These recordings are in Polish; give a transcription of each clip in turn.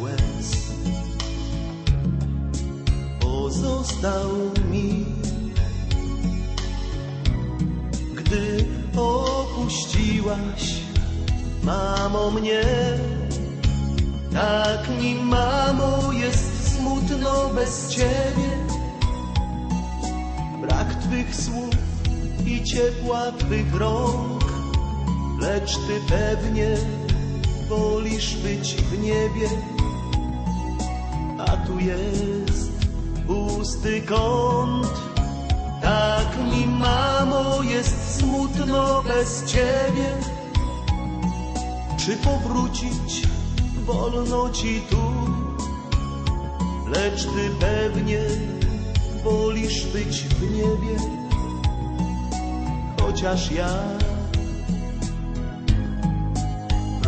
łez. Pozostał mi, gdy opuściłaś, mamo mnie. Tak mi, mamo, jest smutno bez ciebie. Brak twych słów i ciepła twych rąk, lecz ty pewnie wolisz być w niebie, a tu jest pusty kąt. Tak mi, mamo, jest smutno bez ciebie. Czy powrócić wolno ci tu? Lecz ty pewnie wolisz być w niebie, chociaż ja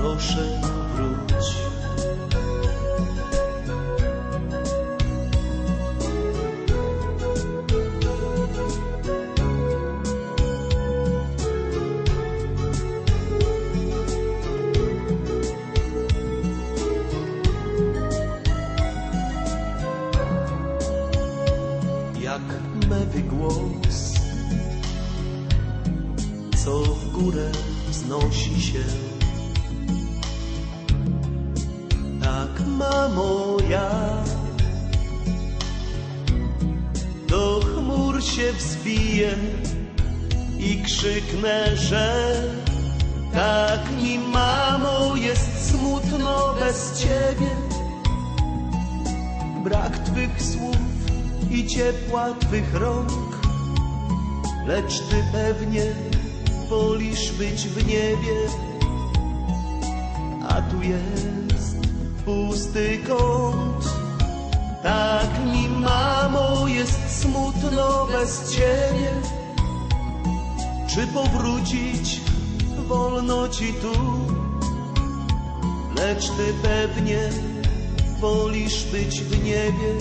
proszę wróć. jak mewy głos, co w górę wznosi się. Mamo, ja do chmur się wzbiję i krzyknę, że tak mi, mamo, jest smutno bez ciebie. Brak Twych słów i ciepła Twych rąk, lecz Ty pewnie wolisz być w niebie, a tu jest pusty kąt. Tak mi, mamo, jest smutno bez Ciebie. Czy powrócić wolno Ci tu, lecz Ty pewnie wolisz być w niebie,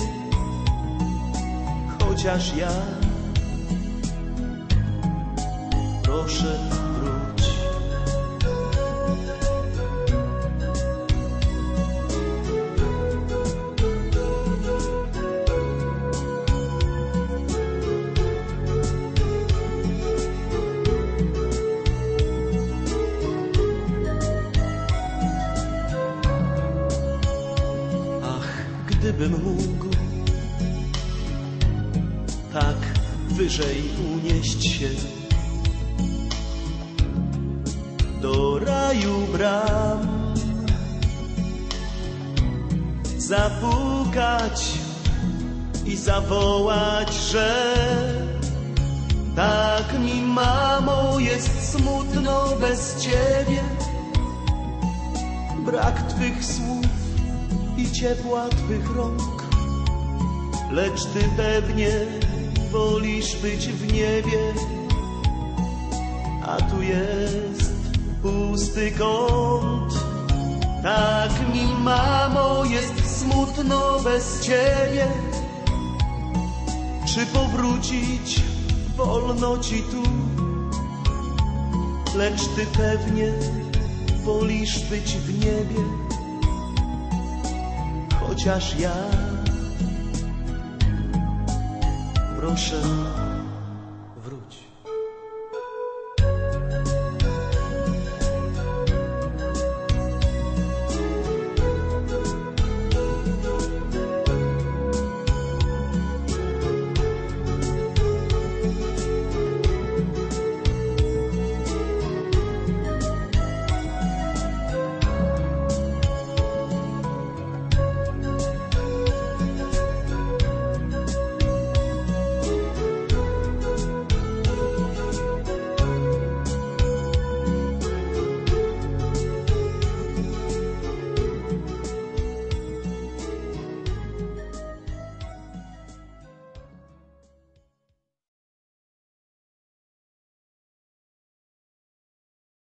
chociaż ja proszę gdybym mógł tak wyżej unieść się do raju bram, zapukać i zawołać, że tak mi, mamo, jest smutno bez ciebie. Brak Twych słów i ciepła Twych rąk, lecz Ty pewnie wolisz być w niebie, a tu jest pusty kąt. Tak mi, mamo, jest smutno bez Ciebie. Czy powrócić wolno Ci tu, lecz Ty pewnie wolisz być w niebie, chociaż ja proszę